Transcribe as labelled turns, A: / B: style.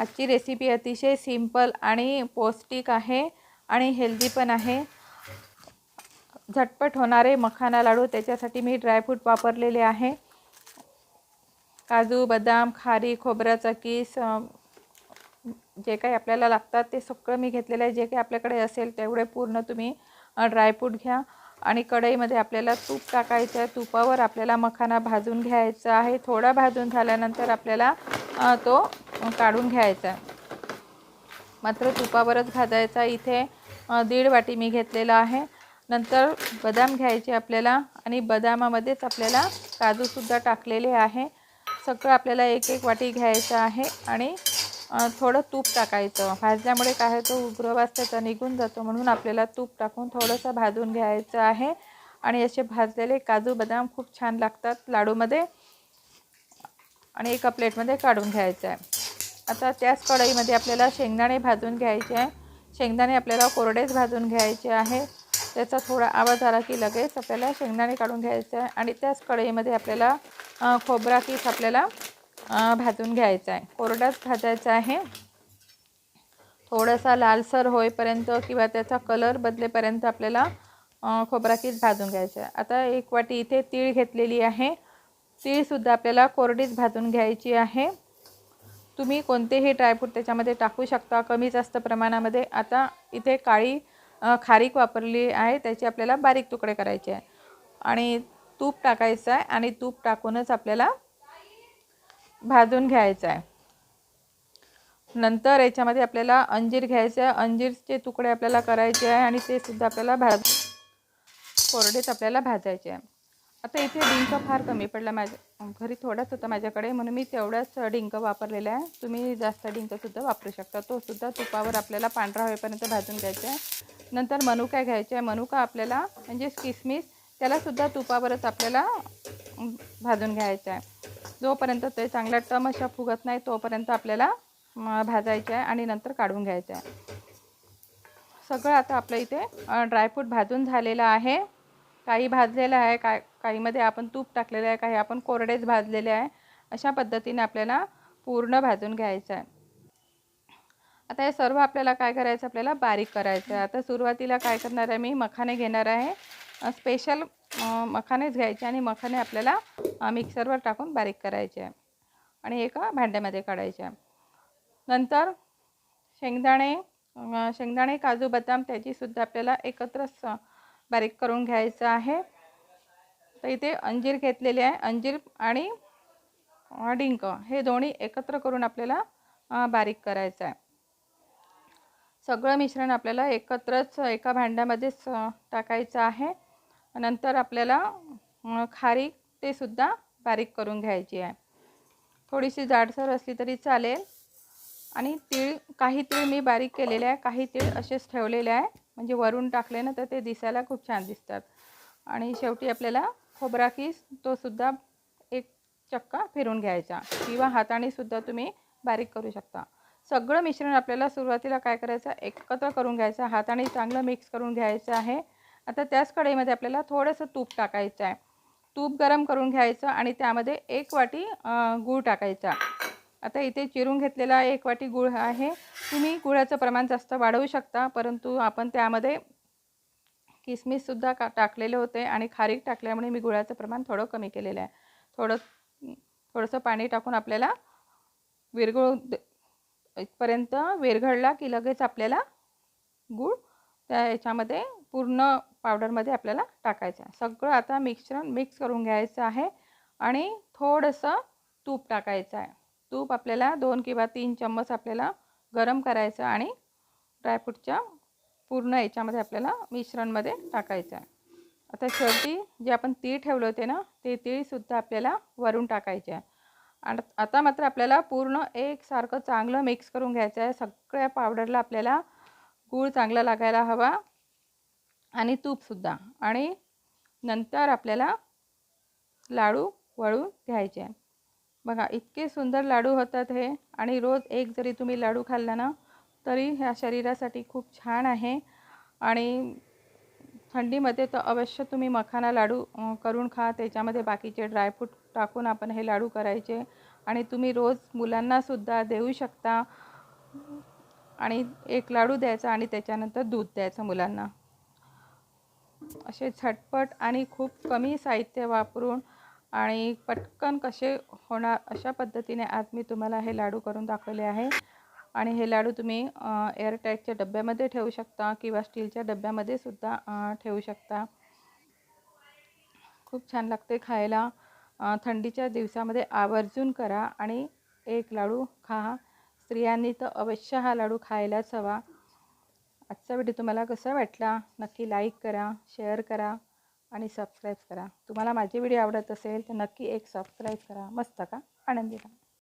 A: आजची रेसिपी अतिशय सिंपल आणि पौष्टिक आहे आणि हेल्दी पण आहे. झटपट होणारे मखाना लाडू त्याच्यासाठी मी ड्रायफ्रूट वापरलेले आहे. काजू बदाम खारी खोबरं चकीस जे काही आपल्याला लागतात ते सगळं मी घेतलेलं आहे. जे काही आपल्याकडे असेल तेवढे पूर्ण तुम्ही ड्रायफ्रूट घ्या. आणि कढईमध्ये आपल्याला तूप टाकायचं आहे. तुपावर आपल्याला मखाना भाजून घ्यायचा आहे. थोडा भाजून झाल्यानंतर आपल्याला तो काढून घ्यायचा. आहे मात्र तुपावरच भाजायचा. इथे दीड वाटी मी घेतलेला आहे. नंतर बदाम घ्यायचे आपल्याला आणि बदामामध्येच आपल्याला काजूसुद्धा टाकलेले आहे. सगळं आपल्याला एक एक वाटी घ्यायचं आहे आणि थोडं तूप टाकायचं. भाजल्यामुळे काय होतं? उग्रवास त्याचा निघून जातो म्हणून आपल्याला तूप टाकून थोडंसं भाजून घ्यायचं आहे. आणि असे भाजलेले काजू बदाम खूप छान लागतात लाडूमध्ये. आणि एका प्लेटमध्ये काढून घ्यायचं आहे. आता त्याच कढईमध्ये आपल्याला शेंगदाणे भाजून घ्यायचे आहे. शेंगदाणे आपल्याला कोरडेच भाजून घ्यायचे आहे. त्याचा थोडा आवाज आला की लगेच आपल्याला शेंगदाणे काढून घ्यायचं आहे. आणि त्याच कढईमध्ये आपल्याला खोबरा किस आपल्याला भाजून घ्यायचा आहे. कोरडाच भाजायचा आहे. थोडासा लालसर होईपर्यंत किंवा त्याचा कलर बदलेपर्यंत आपल्याला खोबरा किस भाजून घ्यायचा आहे. आता एक वाटी इथे तीळ घेतलेली आहे. तीळसुद्धा आपल्याला कोरडीच भाजून घ्यायची आहे. तुम्ही कोणतेही ड्रायफ्रूट त्याच्यामध्ये टाकू शकता. कमी जास्त प्रमाणामध्ये. आता इथे काळी खारीक वापरली आहे. त्याचे आपल्याला बारीक तुकडे करायचे आहे. आणि तूप टाकायचं आहे आणि तूप टाकूनच आपल्याला भाजून घ्यायचं आहे. नंतर याच्यामध्ये आपल्याला अंजीर घ्यायचं आहे. अंजीरचे तुकडे आपल्याला करायचे आहे आणि ते सुद्धा आपल्याला भाज कोरडेच आपल्याला भाजायचे आहे. आता इथे डिंक फार कमी पडला माझ्या घरी थोडाच होता माझ्याकडे म्हणून मी तेवढाच डिंक वापरलेला आहे. तुम्ही जास्त डिंकसुद्धा वापरू शकता. तो सुद्धा तुपावर आपल्याला पांढरा होईपर्यंत भाजून घ्यायचा आहे. नंतर मनुका घ्यायचा आहे? मनुका आपल्याला म्हणजे किसमिस त्यालासुद्धा तुपावरच आपल्याला भाजून घ्यायचं आहे. जोपर्यंत ते चांगला टम अशा फुगत नाही तोपर्यंत आपल्याला भाजायचं आहे आणि नंतर काढून घ्यायचं आहे. सगळं आता आपलं इथे ड्रायफ्रूट भाजून झालेलं आहे. काही भाजलेलं आहे काय काहीमध्ये आपण तूप टाकलेलं आहे काही आपण कोरडेच भाजलेले आहे अशा पद्धतीने आपल्याला पूर्ण भाजून घ्यायचं आहे. आता हे सर्व आपल्याला काय करायचं आपल्याला बारीक करायचं आहे. आता सुरुवातीला काय करणार आहे? मी मखाने घेणार आहे. स्पेशल मखानेच घ्यायचे आणि मखाने आपल्याला मिक्सरवर टाकून बारीक करायचे आहे. आणि एका भांड्यामध्ये काढायचे आहे. नंतर शेंगदाणे शेंगदाणे काजू बदाम त्याचीसुद्धा आपल्याला एकत्रच बारीक करून घ्यायचं आहे. तर इथे अंजीर घेतलेले आहे. अंजीर आणि डिंक हे दोन्ही एकत्र करून आपल्याला बारीक करायचं आहे. सगळं मिश्रण आपल्याला एकत्रच एका भांड्यामध्येच टाकायचं आहे. नंतर आपल्याला खारी खारीक ते सुद्धा बारीक करून घ्यायची आहे. थोडीशी जाडसर असली तरी चालेल. आणि तीळ काही तीळ मी बारीक केलेले आहे. काही तीळ असेच ठेवलेले आहे. म्हणजे वरून टाकले ना तर ते दिसायला खूप छान दिसतात. आणि शेवटी आपल्याला खोबरा कीस तो सुद्धा एक चक्का फिरून घ्यायचा. किंवा हाताने सुद्धा तुम्ही बारीक करू शकता. सगळं मिश्रण आपल्याला सुरुवातीला काय करायचं एकत्र करून घ्यायचं. हाताने चांगलं मिक्स करून घ्यायचं आहे. आता त्याच कढईमध्ये आपल्याला थोडंसं तूप टाकायचं आहे. तूप गरम करून घ्यायचं आणि त्यामध्ये एक वाटी गूळ टाकायचा. आता इथे चिरून घेतलेला एक वाटी गूळ आहे. तुम्ही गुळाचं प्रमाण जास्त वाढवू शकता परंतु आपण त्यामध्ये किसमिससुद्धा का टाकलेले होते आणि खारीक टाकल्यामुळे मी गुळाचं प्रमाण थोडं कमी केलेलं आहे. थोडं थोडंसं पाणी टाकून आपल्याला विरघळू इथपर्यंत विरघळला की लगेच आपल्याला गूळ त्या याच्यामध्ये पूर्ण पावडरमध्ये आपल्याला टाकायचं आहे. सगळं आता मिक्सर मिक्स करून घ्यायचं आहे आणि थोडंसं तूप टाकायचं आहे. तूप आपल्याला दोन किंवा तीन चम्मच आपल्याला गरम करायचं आणि ड्रायफ्रूटच्या पूर्ण याच्यामध्ये आपल्याला मिश्रणमध्ये टाकायचं आहे. आता शेवटी जे आपण तीळ ठेवले होते ना ते तीळसुद्धा आपल्याला वरून टाकायचे आहे. आणि आता मात्र आपल्याला पूर्ण एकसारखं चांगलं मिक्स करून घ्यायचं आहे. सगळ्या पावडरला आपल्याला गूळ चांगला लागायला हवा आणि तूपसुद्धा आणि नंतर आपल्याला लाडू वळून घ्यायचे आहे. बघा इतके सुंदर लाडू होतात हे. आणि रोज एक जरी तुम्ही लाडू खाल्ला ना तरी ह्या शरीरासाठी खूप छान आहे. आणि थंडीमध्ये तर अवश्य तुम्ही मखाना लाडू करून खा. त्याच्यामध्ये बाकीचे ड्रायफ्रूट टाकून आपण हे लाडू करायचे. आणि तुम्ही रोज मुलांनासुद्धा देऊ शकता. आणि एक लाडू द्यायचा आणि त्याच्यानंतर दूध द्यायचं मुलांना. असे झटपट आणि खूप कमी साहित्य वापरून आणि पटकन कसे होणार अशा पद्धतीने आज मी तुम्हाला हे लाडू करून दाखवले आहे. आणि हे लाडू तुम्ही एअरटाईटच्या डब्यामध्ये ठेवू शकता किंवा स्टीलच्या डब्यामध्ये सुद्धा ठेवू शकता. खूप छान लागते खायला. थंडीच्या दिवसामध्ये आवर्जून करा आणि एक लाडू खा. स्त्रियांनी तर अवश्य हा लाडू खायलाच हवा. आजचा व्हिडिओ तुम्हाला कसा वाटला? नक्की लाईक करा शेअर करा. आणि सबस्क्राईब करा. तुम्हाला माझे व्हिडिओ आवडत असेल तर नक्की एक सबस्क्राईब करा. मस्त का? आनंदी राहा